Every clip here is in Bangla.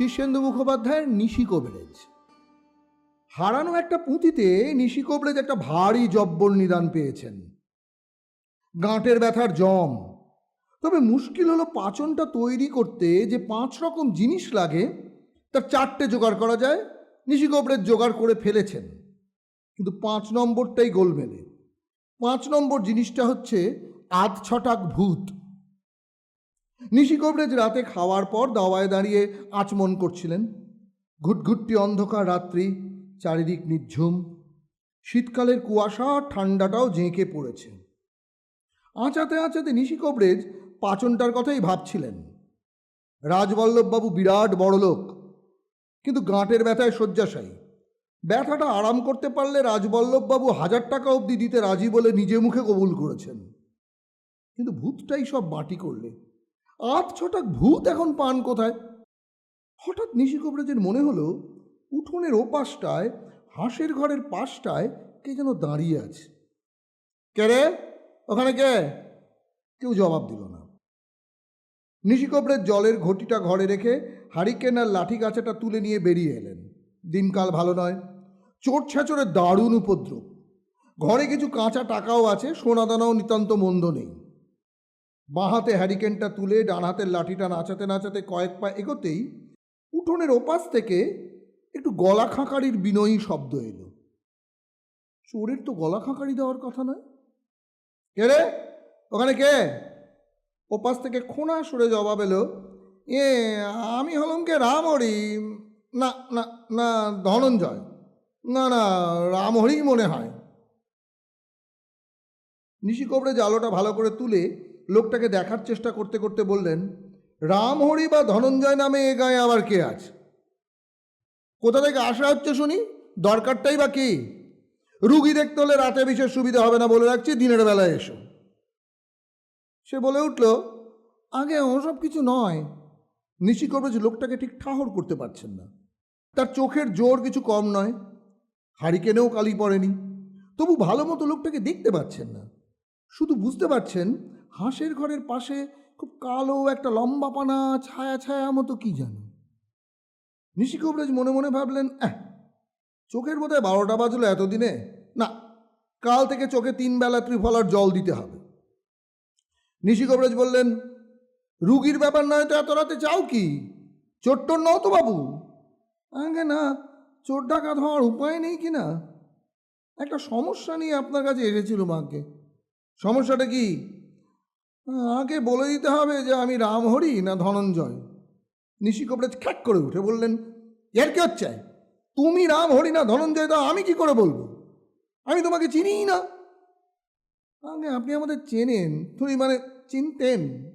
শীর্ষেন্দু মুখোপাধ্যায়ের নিশি কবরেজ হারানো একটা পুঁথিতে নিশি কবরেজ একটা ভারী জব্বর নিদান পেয়েছেন। গাঁটের ব্যথার জম। তবে মুশকিল হলো পাচনটা তৈরি করতে যে পাঁচ রকম জিনিস লাগে, তার চারটে জোগাড় করা যায় নিশি কবরেজ জোগাড় করে ফেলেছেন। কিন্তু পাঁচ নম্বরটাই গোলমেলে। পাঁচ নম্বর জিনিসটা হচ্ছে আধ ছটাক ভূত। নিশি কবরেজ রাতে খাওয়ার পর দাওয়ায় দাঁড়িয়ে আচমন করছিলেন। ঘুটঘুটটি অন্ধকার রাত্রি, চারিদিক নিঝুম। শীতকালের কুয়াশা, ঠান্ডাটাও জেঁকে পড়েছে। আঁচাতে আঁচাতে নিশি কবরেজ পাচনটার কথাই ভাবছিলেন। রাজবল্লভবাবু বিরাট বড় লোক কিন্তু গাঁটের ব্যথায় শয্যাশায়ী। ব্যথাটা আরাম করতে পারলে রাজবল্লভবাবু হাজার টাকা অবধি দিতে রাজি বলে নিজে মুখে কবুল করেছেন। কিন্তু ভূতটাই সব বাটি করলে। আধ ছটাক ভূত এখন পান কোথায়? হঠাৎ নিশি কবরেজের মনে হলো, উঠোনের ওপাশটায়, হাঁসের ঘরের পাশটায় কে যেন দাঁড়িয়ে আছে। কে রে? ওখানে কে? কেউ জবাব দিল না। নিশি জলের ঘটিটা ঘরে রেখে হারিকেন আর লাঠি গাছাটা তুলে নিয়ে বেরিয়ে এলেন। দিনকাল ভালো নয়। চোট ছ্যাচরের দারুণ উপদ্রব। ঘরে কিছু কাঁচা টাকাও আছে সোনাদানাও নিতান্ত মন্দ নেই। বাঁ হাতে হ্যারিকেনটা তুলে, ডান হাতের লাঠিটা নাচাতে নাচাতে কয়েক পা এগোতেই উঠোনের ওপাশ থেকে একটু গলা খাঁকারির বিনয়ী শব্দ এলো। চোরের তো গলা খাঁকারি দেওয়ার কথা নয়। কে রে? ওখানে কে? ওপাশ থেকে খোনা সরে জবাব এলো, এ, আমি হলাম কে রামহরি? না না না, ধনঞ্জয়। না না, রামহরি মনে হয়। নিশি কবরে জালোটা ভালো করে তুলে লোকটাকে দেখার চেষ্টা করতে করতে বললেন রামহরি বা ধনঞ্জয় নামে এ গায়ে আবার কে আছে? কোথা থেকে আসা হচ্ছে শুনি? দরকারটাই বা কি? রুগী দেখতে হলে রাতে বিশেষ সুবিধা হবে না বলে রাখছি, দিনের বেলায় এসো। সে বলে উঠল, আগে ওসব কিছু নয়। নিশি করবে যে লোকটাকে ঠিক ঠাহর করতে পারছেন না। তার চোখের জোর কিছু কম নয়। হারিকেনেও কালি পড়েনি। তবু ভালো মতো লোকটাকে দেখতে পাচ্ছেন না। শুধু বুঝতে পারছেন হাঁসের ঘরের পাশে খুব কালো একটা লম্বা পানা ছায়া ছায়া মতো কি জানো নিশিকবরেজ মনে মনে ভাবলেন, আহ, চোখের বোধহয় বারোটা বাজলো এতদিনে। না, কাল থেকে চোখে তিন বেলা ত্রিফলার জল দিতে হবে। নিশিকবরেজ বললেন, রুগীর ব্যাপার নয় তো এত রাতে চাও কি? চোট্টর নও তো বাবু। আগে না, চোর ডাকাত হওয়ার উপায় নেই কি না? একটা সমস্যা নিয়ে আপনার কাছে এসেছিল মাকে। সমস্যাটা কি? আগে বলে দিতে হবে যে আমি রামহরি না ধনঞ্জয়। নিশি কবরেজ খ্যাক করে উঠে বললেন, এর কি হচ্ছে? তুমি রামহরি না ধনঞ্জয়, তা আমি কি করে বলব? আমি তোমাকে চিনিই না। আগে আপনি আমাদের চেনেন তুমি মানে চিনতেন।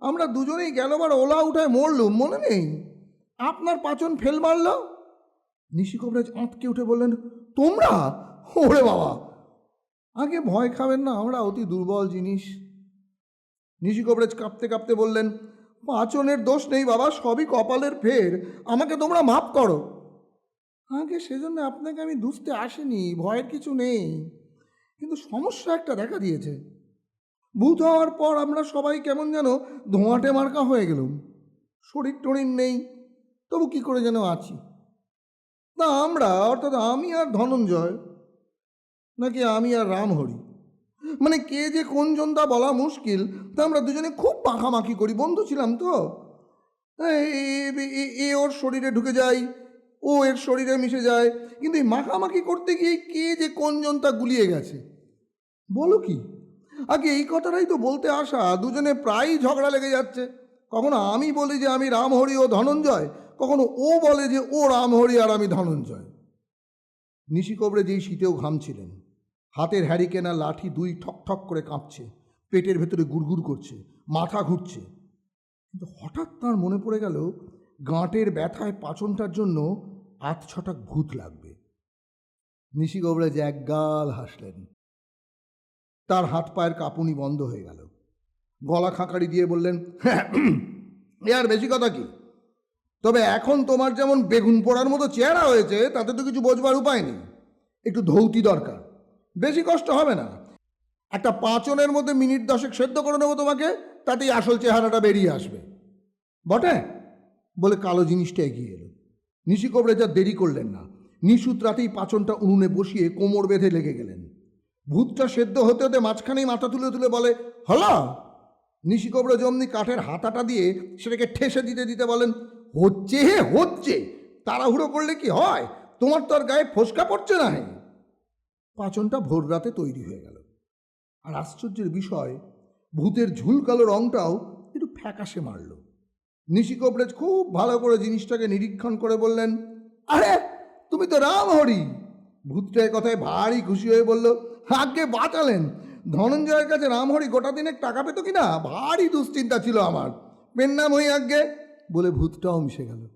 আমরা দুজনেই গেলবার ওলা উঠায় মরলুম, মনে নেই। আপনার পাচন ফেল মারল? নিশি কবরেজ আঁতকে উঠে বললেন, তোমরা? ওরে বাবা! আগে ভয় খাবেন না, আমরা অতি দুর্বল জিনিস। নিশি কবরেজ কাঁপতে কাঁপতে বললেন পাচনের দোষ নেই বাবা, সবই কপালের ফের। আমাকে তোমরা মাফ করো। আগে সেজন্য আপনাকে আমি দুষতে আসিনি, ভয়ের কিছু নেই। কিন্তু সমস্যা একটা দেখা দিয়েছে। ভূত হওয়ার পর আমরা সবাই কেমন যেন ধোঁয়াটে মার্কা হয়ে গেলুম। শরীর টরির নেই, তবু কি করে যেন আছি? তা আমরা, অর্থাৎ আমি আর ধনঞ্জয়, নাকি আমি আর রামহরি? মানে কে যে কোন জন তা বলা মুশকিল। তা আমরা দুজনে খুব মাখামাখি করি, বন্ধু ছিলাম তো। এ- ওর শরীরে ঢুকে যায় ও এর শরীরে মিশে যায়। কিন্তু এই মাখামাখি করতে গিয়ে কে যে কোন জন তা গুলিয়ে গেছে, বলো কি? আগে এই কথাটাই তো বলতে আসা, দুজনে প্রায়ই ঝগড়া লেগে যাচ্ছে। কখনো আমি বলি যে আমি রামহরি ও ধনঞ্জয়, কখনো ও বলে যে ও রামহরি আর আমি ধনঞ্জয়। নিশি কবরে যেই শীতেও ঘামছিলেন হাতের হ্যারিকেন লাঠি দুই ঠক ঠক করে কাঁপছে। পেটের ভেতরে গুড়গুড় করছে, মাথা ঘুরছে। কিন্তু হঠাৎ তার মনে পড়ে গেল, গাঁটের ব্যথায় পাচনটার জন্য আধ ছটাক ভূত লাগবে। নিশি কবরেজ একগাল হাসলেন। তার হাত পায়ের কাঁপুনি বন্ধ হয়ে গেল। গলা খাঁকারি দিয়ে বললেন এ আর বেশি কথা কি? তবে এখন তোমার যেমন বেগুন পোড়ার মতো চেহারা হয়েছে, তাতে তো কিছু বোঝবার উপায় নেই। একটু ধৌতি দরকার। বেশি কষ্ট হবে না। একটা পাঁচনের মধ্যে মিনিট দশেক সেদ্ধ করে নেব তোমাকে, তাতেই আসল চেহারাটা বেরিয়ে আসবে। বটে? বলে কালো জিনিসটা এগিয়ে এলো। নিশি কবরে যা দেরি করলেন না, নিশুত রাতেই পাচনটা উনুনে বসিয়ে কোমর বেঁধে লেগে গেলেন। ভূতটা সেদ্ধ হতে হতে মাঝখানেই মাথা তুলে তুলে বলে, হলা? নিশি কবরে জমনি কাঠের হাতাটা দিয়ে সেটাকে ঠেসে দিতে দিতে বলেন, হচ্ছে হে, হচ্ছে। তাড়াহুড়ো করলে কি হয়? তোমার তো আর গায়ে ফোসকা পড়ছে না হে। পাচনটা ভোর রাতে তৈরি হয়ে গেল। আর আশ্চর্যের বিষয়, ভূতের ঝুলকালো রংটাও একটু ফ্যাকাশে মারল। নিশি কবরেজ খুব ভালো করে জিনিসটাকে নিরীক্ষণ করে বললেন, আরে, তুমি তো রামহরি! ভূতটা কথায় ভারী খুশি হয়ে বলল আগে বাঁচালেন। ধনঞ্জয়ের কাছে রামহরি গোটা দিনের টাকা পেত কিনা ভারী দুশ্চিন্তা ছিল আমার। পেন নাম হই আজ্ঞে! বলে ভূতটাও মিশে গেল।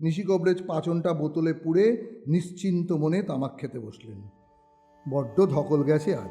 নিশি কবরেজ পাচনটা বোতলে পুড়ে নিশ্চিন্ত মনে তামাক খেতে বসলেন। বড্ড ধকল গেছে আজ।